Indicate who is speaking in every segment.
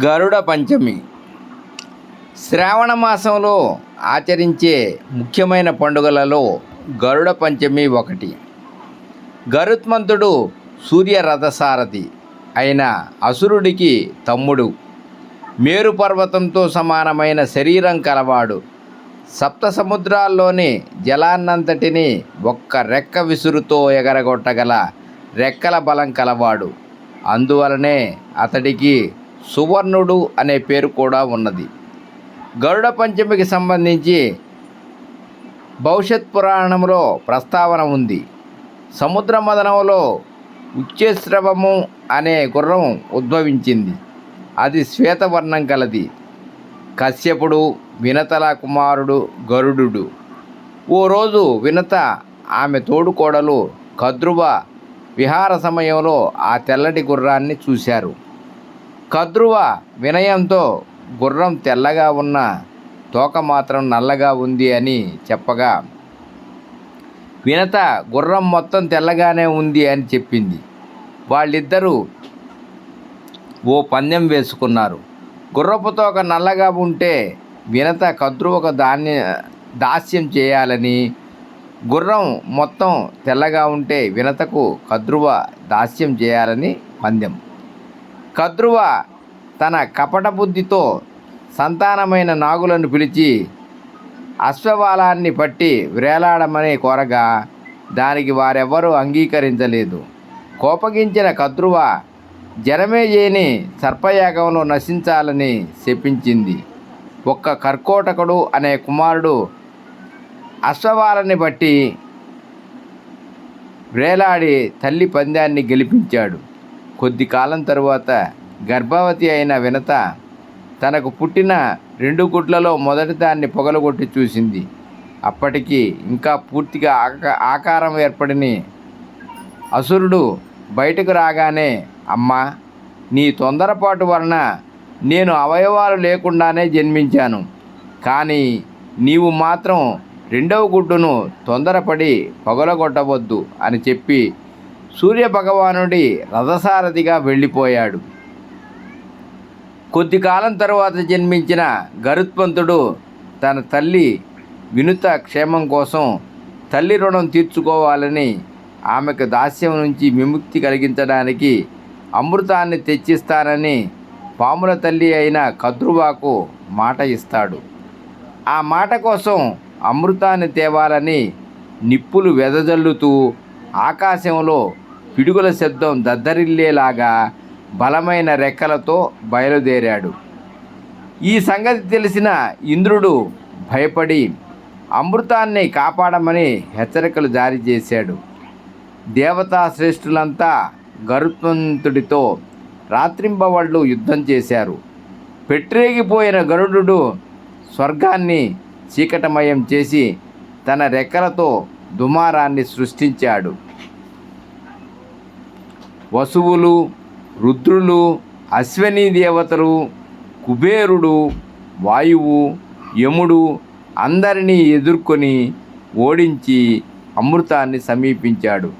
Speaker 1: గరుడ పంచమి. శ్రావణ మాసంలో ఆచరించే ముఖ్యమైన పండుగలలో గరుడ పంచమి ఒకటి. గరుత్మంతుడు సూర్య రథసారథి అయిన అసురుడికి తమ్ముడు. మేరు పర్వతంతో సమానమైన శరీరం కలవాడు. సప్త సముద్రాల్లోని జలాన్నంతటిని ఒక్క రెక్క విసురుతో ఎగరగొట్టగల రెక్కల బలం కలవాడు. అందువలనే అతడికి సువర్ణుడు అనే పేరు కూడా ఉన్నది. గరుడ పంచమికి సంబంధించి భవిష్యత్ పురాణంలో ప్రస్తావన ఉంది. సముద్ర మదనంలో ఉచ్చేశ్రవము అనే గుర్రం ఉద్భవించింది. అది శ్వేతవర్ణం కలది. కశ్యపుడు వినతల కుమారుడు గరుడు ఓ రోజు వినత ఆమె తోడుకోడలు కద్రువ విహార సమయంలో ఆ తెల్లటి గుర్రాన్ని చూశారు. కద్రువ వినయంతో గుర్రం తెల్లగా ఉన్న తోక మాత్రం నల్లగా ఉంది అని చెప్పగా వినత గుర్రం మొత్తం తెల్లగానే ఉంది అని చెప్పింది. వాళ్ళిద్దరూ ఓ పందెం వేసుకున్నారు. గుర్రపు తోక నల్లగా ఉంటే వినత కద్రువకు దాన్య దాస్యం చేయాలని గుర్రం మొత్తం తెల్లగా ఉంటే వినతకు కద్రువ దాస్యం చేయాలని పందెం. కద్రువ తన కపట బుద్ధితో సంతానమైన నాగులను పిలిచి అశ్వవాలాన్ని పట్టి వ్రేలాడమని కోరగా దానికి వారెవ్వరూ అంగీకరించలేదు. కోపగించిన కద్రువ జనమేజేని సర్పయాగంలో నశించాలని శపించింది. ఒక్క కర్కోటకుడు అనే కుమారుడు అశ్వవాలని బట్టి వేలాడి తల్లి పందాన్ని గెలిపించాడు. కొద్ది కాలం తరువాత గర్భవతి అయిన వినత తనకు పుట్టిన రెండు గుడ్లలో మొదటి దాన్ని పొగలగొట్టి చూసింది. అప్పటికి ఇంకా పూర్తిగా ఆక ఆకారం ఏర్పడిని అసురుడు బయటకు రాగానే అమ్మా నీ తొందరపాటు వలన నేను అవయవాలు లేకుండానే జన్మించాను. కానీ నీవు మాత్రం రెండవ గుడ్డును తొందరపడి పొగలగొట్టవద్దు అని చెప్పి సూర్య భగవానుడి రథసారథిగా వెళ్ళిపోయాడు. కొద్ది కాలం తరువాత జన్మించిన గరుత్మంతుడు తన తల్లి వినుత క్షేమం కోసం తల్లి రుణం తీర్చుకోవాలని ఆమెకు దాస్యం నుంచి విముక్తి కలిగించడానికి అమృతాన్ని తెచ్చిస్తానని పాముల తల్లి అయిన కద్రువాకు మాట ఇస్తాడు. ఆ మాట కోసం అమృతాన్ని తేవాలని నిప్పులు వెదజల్లుతూ ఆకాశంలో పిడుగుల శబ్దం దద్దరిల్లేలాగా బలమైన రెక్కలతో బయలుదేరాడు. ఈ సంగతి తెలిసిన ఇంద్రుడు భయపడి అమృతాన్ని కాపాడమని హెచ్చరికలు జారీ చేశాడు. దేవతా శ్రేష్ఠులంతా గరుత్మంతుడితో రాత్రింబవళ్ళు యుద్ధం చేశారు. పెట్టరేగిపోయిన గరుడు స్వర్గాన్ని చీకటమయం చేసి తన రెక్కలతో దుమారాన్ని సృష్టించాడు. వసువులు రుద్రులు అశ్వనీ దేవతలు కుబేరుడు వాయువు యముడు అందరినీ ఎదుర్కొని ఓడించి అమృతాన్ని సమీపించాడు.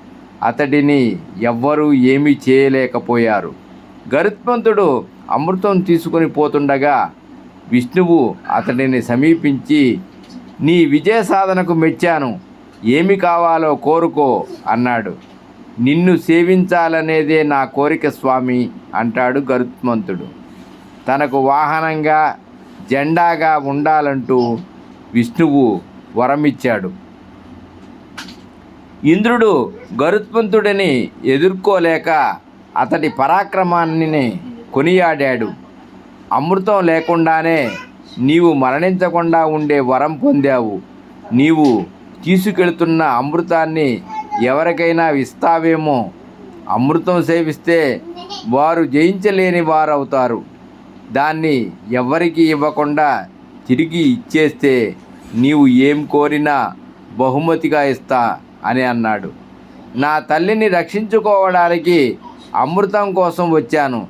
Speaker 1: అతడిని ఎవ్వరూ ఏమీ చేయలేకపోయారు. గరుత్మంతుడు అమృతం తీసుకొని పోతుండగా విష్ణువు అతడిని సమీపించి నీ విజయ సాధనకు మెచ్చాను. ఏమి కావాలో కోరుకో అన్నాడు. నిన్ను సేవించాలనేదే నా కోరిక స్వామి అంటాడు గరుత్మంతుడు. తనకు వాహనంగా జెండాగా ఉండాలంటూ విష్ణువు వరమిచ్చాడు. ఇంద్రుడు గరుత్మంతుడిని ఎదుర్కోలేక అతడి పరాక్రమాన్ని కొనియాడాడు. అమృతం లేకుండానే నీవు మరణించకుండా ఉండే వరం పొందావు. నీవు తీసుకెళ్తున్న అమృతాన్ని ఎవరికైనా ఇస్తావేమో? అమృతం సేవిస్తే వారు జయించలేని వారవుతారు. దాన్ని ఎవరికి ఇవ్వకుండా తిరిగి ఇచ్చేస్తే నీవు ఏం కోరినా బహుమతిగా ఇస్తా అని అన్నాడు. నా తల్లిని రక్షించుకోవడానికి అమృతం కోసం వచ్చాను.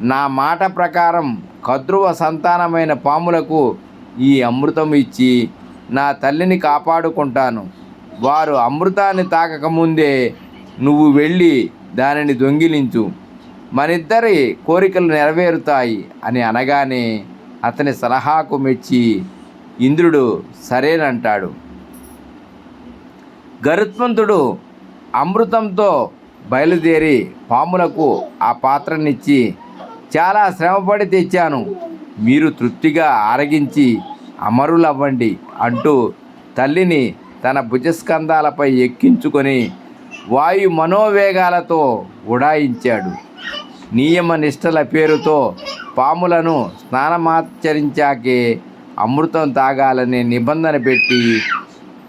Speaker 1: నా మాట ప్రకారం కద్రువ సంతానమైన పాములకు ఈ అమృతం ఇచ్చి నా తల్లిని కాపాడుకుంటాను. వారు అమృతాన్ని తాకకముందే నువ్వు వెళ్ళి దానిని దొంగిలించు. మనిద్దరి కోరికలు నెరవేరుతాయి అని అనగానే అతని సలహాకు మెచ్చి ఇంద్రుడు సరేనంటాడు. గరుత్మంతుడు అమృతంతో బయలుదేరి పాములకు ఆ పాత్రనిచ్చి చాలా శ్రమపడి తెచ్చాను. మీరు తృప్తిగా ఆరగించి అమరులవ్వండి అంటూ తల్లిని తన భుజస్కంధాలపై ఎక్కించుకొని వాయు మనోవేగాలతో ఉడాయించాడు. నియమ నిష్టల పేరుతో పాములను స్నానమాచరించాకే అమృతం తాగాలనే నిబంధన పెట్టి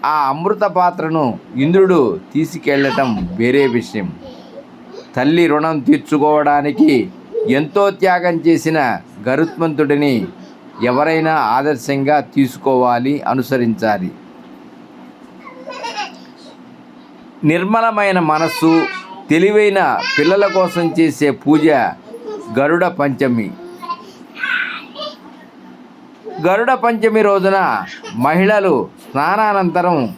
Speaker 1: ఆ అమృత పాత్రను ఇంద్రుడు తీసుకెళ్ళటం వేరే విషయం. తల్లి రుణం తీర్చుకోవడానికి ఎంతో త్యాగం చేసిన గరుత్మంతుడిని ఎవరైనా ఆదర్శంగా తీసుకోవాలి అనుసరించాలి. నిర్మలమైన మనస్సు తెలివైన పిల్లల కోసం చేసే పూజ గరుడ పంచమి. గరుడ పంచమి రోజున మహిళలు స్నానానంతరం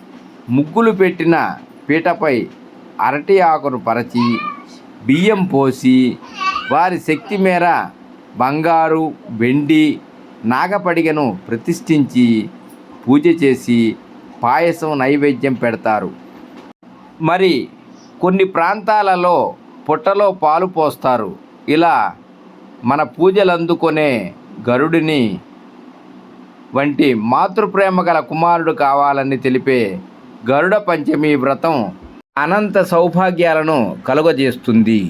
Speaker 1: ముగ్గులు పెట్టిన పీటపై అరటి ఆకును పరచి బియ్యం పోసి వారి శక్తి మేర బంగారు వెండి నాగపడిగను ప్రతిష్ఠించి పూజ చేసి పాయసం నైవేద్యం పెడతారు. మరి కొన్ని ప్రాంతాలలో పుట్టలో పాలు పోస్తారు. ఇలా మన పూజలు అందుకునే గరుడిని వంటి మాతృప్రేమ గల కుమారుడు కావాలని తెలిపే గరుడ పంచమి వ్రతం అనంత సౌభాగ్యాలను కలుగజేస్తుంది.